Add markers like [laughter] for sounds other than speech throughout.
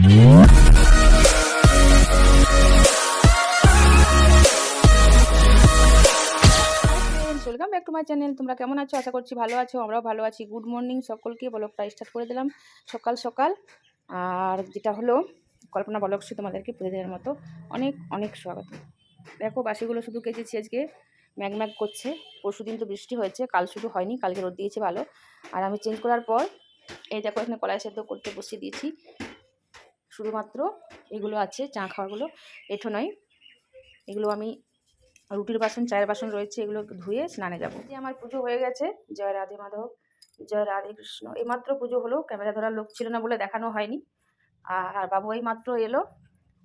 Welcome back to my channel তোমরা কেমন আছো? আশা করছি ভালো আছো, আমরাও ভালো আছি। গুড মর্নিং সকলকে ব্লগটা স্টার্ট করে দিলাম। সকাল সকাল। আর যেটা হলো, কল্পনা ব্লগসে তোমাদেরকে প্রতিদিনের মতো। অনেক অনেক স্বাগত। দেখো, বাসিগুলো শুধু কেচেছি আজকে। ম্যাগ ম্যাগ করছে। পরশু দিন তো বৃষ্টি হয়েছে, কাল শুধু হয়নি, কালকে রোদ দিয়েছে ভালো। আর আমি চেঞ্জ করার পর, এই দেখো, এখানে কলাই সেদ্ধ করতে বসিয়ে দিয়েছি। শুধুমাত্র এগুলো আছে, চা খাওয়াগুলো, এঠো নয়। এগুলো আমি রুটির বাসন, চায়ের বাসন রয়েছে, এগুলো ধুয়ে স্নানে যাব। এই আমার পুজো হয়ে গেছে। জয় রাধে মাধব, জয় রাধে কৃষ্ণ। এইমাত্র পুজো হলো, ক্যামেরা ধরার লোক ছিল না বলে দেখানো হয়নি। আর বাবু এই মাত্র এলো,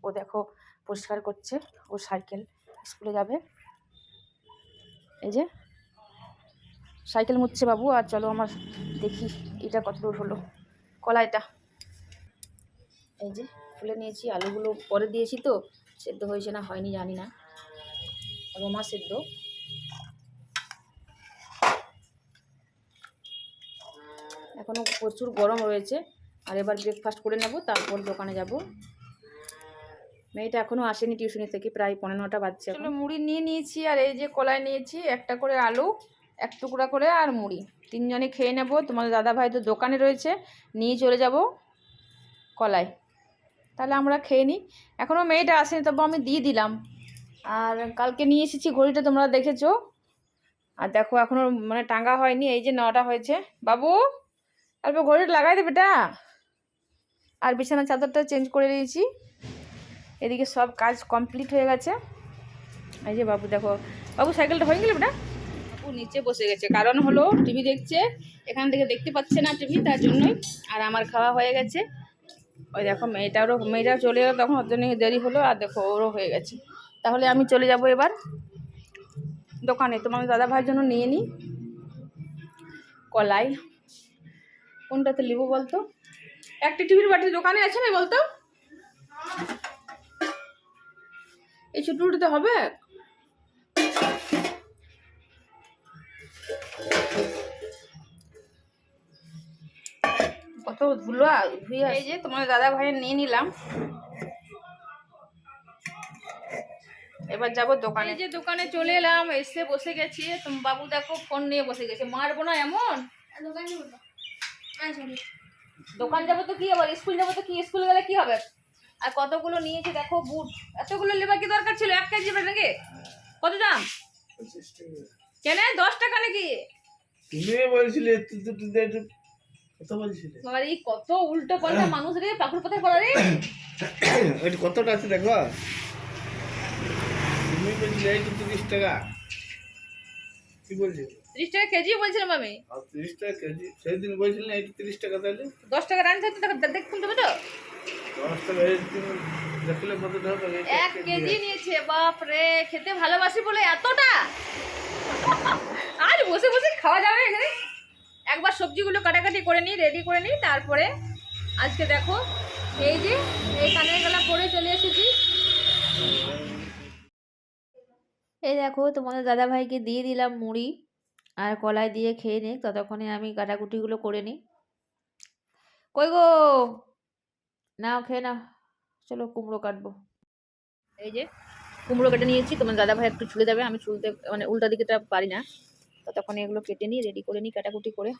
ও দেখো পরিষ্কার করছে, ও সাইকেল স্কুলে যাবে। এই যে সাইকেল মুছছে বাবু, আর চলো আমার দেখি এটা কত দূর হলো। কলাইটা। এই যে খুলে নিয়েছি, আলুগুলো পরে দিয়েছি তো, সেদ্ধ হয়েছে না, হয়নি, জানি না। রোমা সেদ্ধ। এখনও প্রচুর গরম রয়েছে, আর এবার ব্রেকফাস্ট করে নেব, তারপর দোকানে যাব। মেয়েটা এখনও আসেনি টিউশনি থেকে, প্রায় পনেরো নটা বাজছে এখন। মুড়ি নিয়ে নিয়েছি, আর এই যে কলাই নিয়েছি, একটা করে আলু, এক টুকরা করে আর মুড়ি। তিনজনে খেয়ে নেব, তোমাদের দাদা ভাই তো দোকানে রয়েছে, নিয়ে চলে যাব কলাই তাহলে আমরা খেয়ে নিই। এখনও মেয়েটা আসেনি, তবু আমি দিয়ে দিলাম। আর কালকে নিয়ে এসেছি ঘড়িটা, তোমরা দেখেছ? আর দেখো এখনও মানে টাঙ্গা হয়নি, এই যে নটা হয়েছে। বাবু, অল্প ঘড়িটা লাগাই দেবে এটা আর বিছানার চাদরটা চেঞ্জ করে দিয়েছি এদিকে সব কাজ কমপ্লিট হয়ে গেছে। এই যে বাবু, দেখো। বাবু, সাইকেলটা হয়ে গেল বেটা? বাবু, নিচে বসে গেছে। কারণ হলো, টিভি দেখছে, এখান থেকে দেখতে পাচ্ছে না টিভি, তার জন্যই। আর আমার খাওয়া হয়ে গেছে। ওই দেখো মেয়েটারও মেয়েটা চলে গেলো, তখন ওর জন্য দেরি হলো, আর দেখো ওরও হয়ে গেছে। তাহলে আমি চলে যাব এবার দোকানে। তোমার দাদা ভাইয়ের জন্য নিয়ে নিই কলাই। কোনটাতে নেব বলতো? একটা টিভির বাটির দোকানে আছে না বলতো? এই ছোট হবে? কত ধুলো ধুয়ে এই যে তোমার দাদা ভাইয়ের নিয়ে নিলাম। এবার যাব দোকানে। এই যে দোকানে চলে এলাম এসে বসে গেছি। তুমি বাবু দেখো ফোন নিয়ে বসে গেছে। মারবো না এমন? দোকান যাব তো কি আবার? স্কুল যাব তো কি? স্কুল গেলে কি হবে? আর কতগুলো নিয়েছে দেখো বুট। এতগুলো লেবার কি দরকার ছিল? এক কেজি নাকি? কত দাম? কেন? দশ টাকা নাকি? তুমি বলছিলে কত উল্টো পাল্টা মানুষ রে পাকুর পাতা করা রে? [coughs] ওইটা কতটা আছে দেখো? তুমি বলছিলে এই তিরিশ টাকা। কি বলছি? ত্রিশ টাকা কেজি বলছিলাম আমি। তিরিশ টাকা কেজি সেদিন বলছিলে এই তিরিশ টাকা তাহলে? দশ টাকা দেখুন তো। দশ টাকা দেখলে কতটা হবে এক কেজি নিয়েছে বাপ রে খেতে ভালোবাসি বলে এতটা? আজ বসে বসে খাওয়া যাবে এখানে? একবার সবজিগুলো কাটাকাটি করে নিই রেডি করে নিই তারপরে আজকে দেখো এই যে এই কানের গলা পরে চলে এসেছি। এই দেখো তোমাদের দাদা ভাইকে দিয়ে দিলাম মুড়ি আর কলাই দিয়ে খেয়ে নিই ততক্ষণে আমি কাটাকুটিগুলো করে নিই। কই গো? নাও খেয়ে নাও। চলো কুমড়ো কাটবো। এই যে কুমড়ো কেটে নিয়েছি তোমার দাদা ভাই একটু ছুলে দেবে আমি ছুলতে মানে উল্টা দিকেটা পারি না। ততক্ষণ এগুলো কেটে নিই রেডি করে নিই কাটাকুটি করে।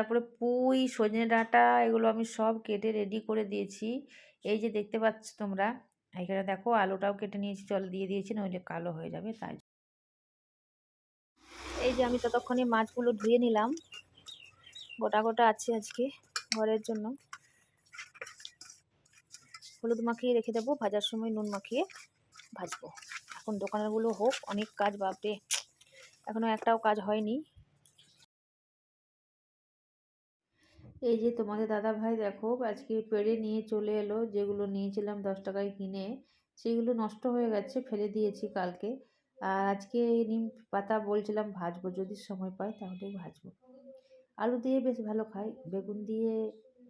তারপরে পুঁই, সজনে ডাঁটা, এগুলো আমি সব কেটে রেডি করে দিয়েছি। এই যে দেখতে পাচ্ছ তোমরা, এখানে দেখো আলুটাও কেটে নিয়েছি, জল দিয়ে দিয়েছি না ওইটা কালো হয়ে যাবে, তাই এই যে আমি ততক্ষণে মাছগুলো ধুয়ে নিলাম। গোটা গোটা আছে আজকে ঘরের জন্য। হলুদ মাখিয়ে রেখে দেবো, ভাজার সময় নুন মাখিয়ে ভাজবো। এখন দোকানেরগুলো হোক, অনেক কাজ, বাপরে। এখনও একটাও কাজ হয়নি। এই যে তোমাদের দাদা ভাই দেখো, আজকে পেড়ে নিয়ে চলে এলো, যেগুলো নিয়েছিলাম দশ টাকায় কিনে, সেগুলো নষ্ট হয়ে গেছে, ফেলে দিয়েছি কালকে। আর আজকে নিম পাতা বলছিলাম ভাজবো, যদি সময় পাই তাহলে ভাজবো। আলু দিয়ে বেশ ভালো খাই, বেগুন দিয়ে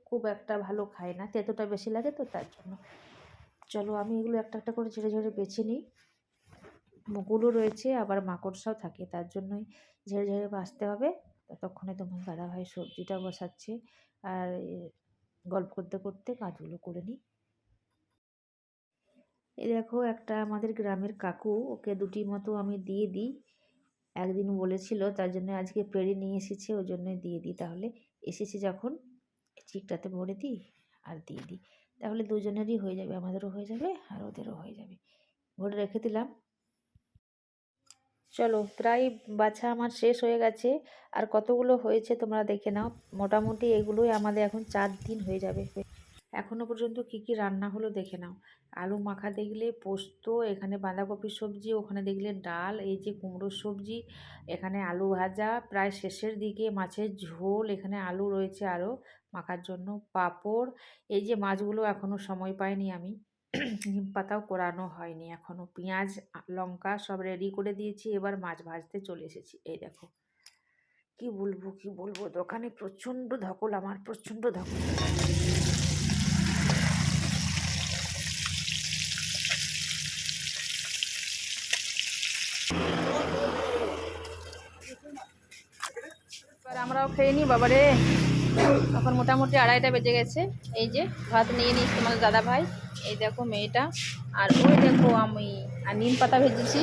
খুব একটা ভালো খাই না, তেতোটা বেশি লাগে তো তার জন্য। চলো আমি এগুলো একটা একটা করে ঝেড়ে ঝেড়ে বেছে নিই। মুগুলো রয়েছে, আবার মাকড়সাও থাকে, তার জন্যই ঝেড়ে ঝেড়ে বাছতে হবে। ততক্ষণে তোমার দাদাভাই সবজিটা বসাচ্ছে। আর গল্প করতে করতে কাজগুলো করে নিই। এই দেখো, একটা আমাদের গ্রামের কাকু, ওকে দুটি মতো আমি দিয়ে দিই। একদিন বলেছিল, তার জন্য আজকে পেড়ে নিয়ে এসেছে, ওই জন্যই দিয়ে দিই। তাহলে এসেছে যখন চিকটাতে ভরে দিই আর দিয়ে দিই। তাহলে দুজনেরই হয়ে যাবে, আমাদেরও হয়ে যাবে আর ওদেরও হয়ে যাবে। ভরে রেখে দিলাম। চলো প্রায় বাছা আমার শেষ হয়ে গেছে। আর কতগুলো হয়েছে তোমরা দেখে নাও। মোটামুটি এগুলোই আমাদের এখন চার দিন হয়ে যাবে। এখনও পর্যন্ত কি কি রান্না হলো দেখে নাও। আলু মাখা দেখলে পোস্ত, এখানে বাঁধাকপির সবজি, ওখানে দেখলে ডাল, এই যে কুমড়োর সবজি, এখানে আলু ভাজা, প্রায় শেষের দিকে মাছের ঝোল, এখানে আলু রয়েছে আরও মাখার জন্য। পাঁপড়, এই যে মাছগুলো এখনও সময় পাইনি আমি। নিম পাতাও কোরানো হয়নি এখনও পেঁয়াজ লঙ্কা সব রেডি করে দিয়েছি, এবার মাছ ভাজতে চলে এসেছি। এই দেখো, কি বলব কি বলব? দোকানে প্রচণ্ড ধকল, আমার প্রচণ্ড ধকল। আমরাও খেয়ে নিই, বাবারে। এখন মোটামুটি আড়াইটা বেজে গেছে। এই যে, ভাত নিয়ে নিস তোমার দাদা ভাই এই দেখো মেয়েটা আর ওই দেখো আমি আর নিম পাতা ভেজেছি।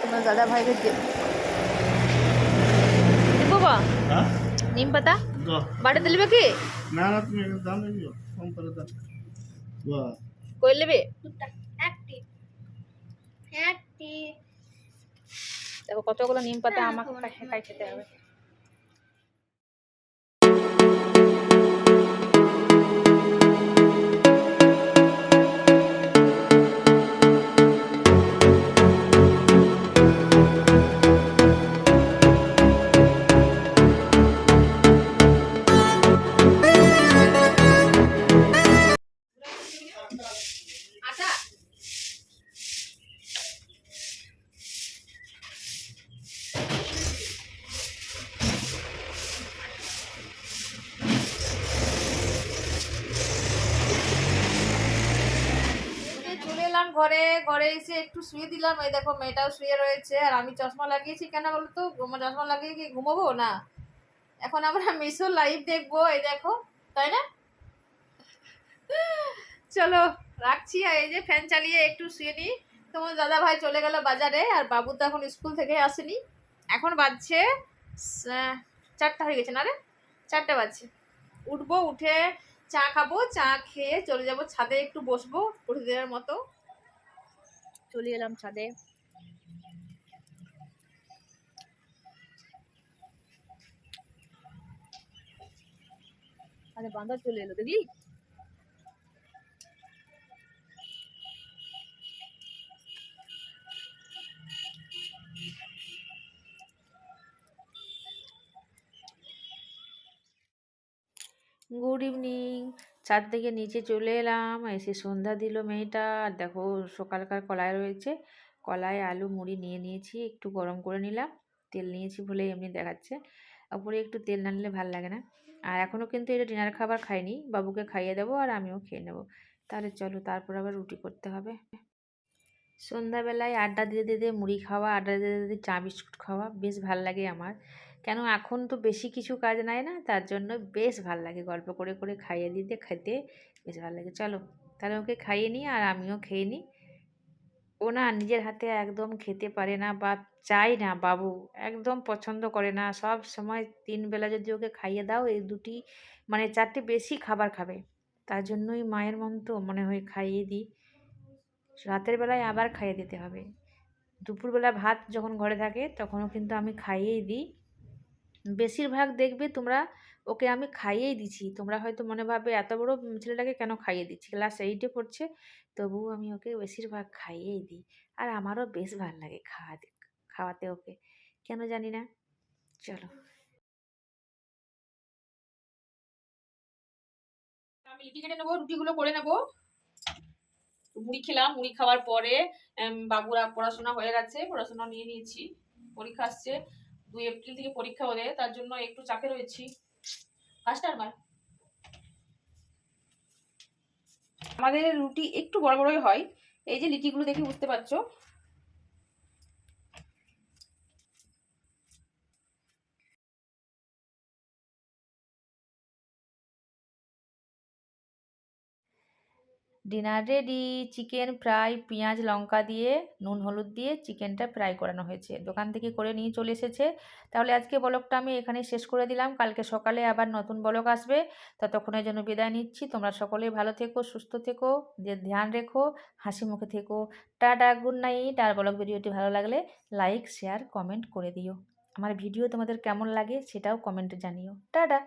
তোমার দাদা ভাই ভেজে বাবা? হ্যাঁ? নিম পাতা। বাড়ি দিলবে কি? না না তুমি দাম দিও কম করে দাও। বাহ কই নেবে? একটি। একটি। দেখো কতগুলো নিম পাতা আমাকে খেতে হবে। এলাম ঘরে এসে একটু শুয়ে দিলাম। এই দেখো মেয়েটাও শুয়ে রয়েছে। আর আমি চশমা লাগিয়েছি কেন বলো তো চশমা লাগিয়ে কি ঘুমাবো? না। এখন আমরা মিশো লাইভ দেখব, এই দেখো। তাই না? চলো, রাখছি। আর এই যে ফ্যান চালিয়ে একটু শুয়ে নিই। তোমার দাদা ভাই চলে গেল বাজারে, আর বাবু তো এখন স্কুল থেকে আসেনি। এখন বাজছে চারটা হয়ে গেছে না রে? চারটে বাজছে। উঠবো, উঠে চা খাব, চা খেয়ে চলে যাব ছাদে একটু বসবো প্রতিদিনের মতো। চলে এলাম ছাদে। বান্দর চলে এলো দেখলি? ছাদ থেকে নিচে চলে এলাম, এসে সন্ধ্যা দিল মেয়েটা। আর দেখো, সকালকার কলাই রয়েছে। কলাই, আলু, মুড়ি নিয়ে নিয়েছি, একটু গরম করে নিলাম। তেল নিয়েছি বলে এমনি দেখাচ্ছে। ওপরে একটু তেল না নিলে ভালো লাগে না। আর এখনও কিন্তু এটা ডিনার খাবার খাইনি। বাবুকে খাইয়ে দেবো আর আমিও খেয়ে নেব। তাহলে চলো, তারপর আবার রুটি করতে হবে। সন্ধ্যাবেলায় আড্ডা দিতে দিতে মুড়ি খাওয়া, আড্ডা দিতে দিতে চা, বিস্কুট খাওয়া, বেশ ভালো লাগে আমার। কেন এখন তো বেশি কিছু কাজ নাই না? তার জন্য বেশ ভালো লাগে গল্প করে করে খাইয়ে দিতে, খেতে, বেশ ভালো লাগে। চলো, তাহলে ওকে খাইয়ে নিই আর আমিও খেয়ে নিই। ও না নিজের হাতে একদম খেতে পারে না বা চায় না বাবু, একদম পছন্দ করে না। সব সময় তিন বেলা যদি ওকে খাইয়ে দাও, এই দুটি মানে চারটে বেশি খাবার খাবে। তার জন্যই মায়ের মন তো মনে হয় খাইয়ে দিই। রাতের বেলায় আবার খাইয়ে দিতে হবে। দুপুরবেলা ভাত যখন ঘরে থাকে, তখনও কিন্তু আমি খাইয়েই দিই। বেশিরভাগ দেখবে তোমরা ওকে আমি খাইয়েই দিছি। তোমরা হয়তো মনে ভাবে এত বড় ছেলেটাকে কেন খাইয়ে দিচ্ছি? ক্লাস এইটে পড়ছে। তবুও আমি ওকে বেশিরভাগ খাইয়েই দিই। আর আমারও বেশ ভালো লাগে খাওয়াতে খাওয়াতে ওকে। কেন জানি না। চলো। আমি লিটি কেটে নেব, রুটিগুলো করে নেব। মুড়ি খেলাম, মুড়ি খাওয়ার পরে বাবুরা পড়াশোনা হয়ে গেছে, পড়াশোনা নিয়ে নিয়েছি। পরীক্ষা আসছে। দুই এপ্রিল থেকে পরীক্ষা হলে, তার জন্য একটু চাপে রয়েছি। আমাদের রুটি একটু বড় বড়ই হয়। এই যে লিটিগুলো দেখে বুঝতে পারছ ডিনার রেডি চিকেন ফ্রাই পেঁয়াজ, লঙ্কা দিয়ে, নুন, হলুদ দিয়ে চিকেনটা ফ্রাই করানো হয়েছে। দোকান থেকে করে নিয়ে চলে এসেছে। তাহলে আজকে বলকটা আমি এখানে শেষ করে দিলাম। কালকে সকালে আবার নতুন বলক আসবে। ততক্ষণের জন্য বিদায় নিচ্ছি। তোমরা সকলেই ভালো থেকো, সুস্থ থেকো, যে ধ্যান রেখো, হাসি মুখে থেকো। Tata, good night. আর বলক ভিডিওটি ভালো লাগলে লাইক, শেয়ার, কমেন্ট করে দিও। আমার ভিডিও তোমাদের কেমন লাগে সেটাও কমেন্টে জানিও। টাটা!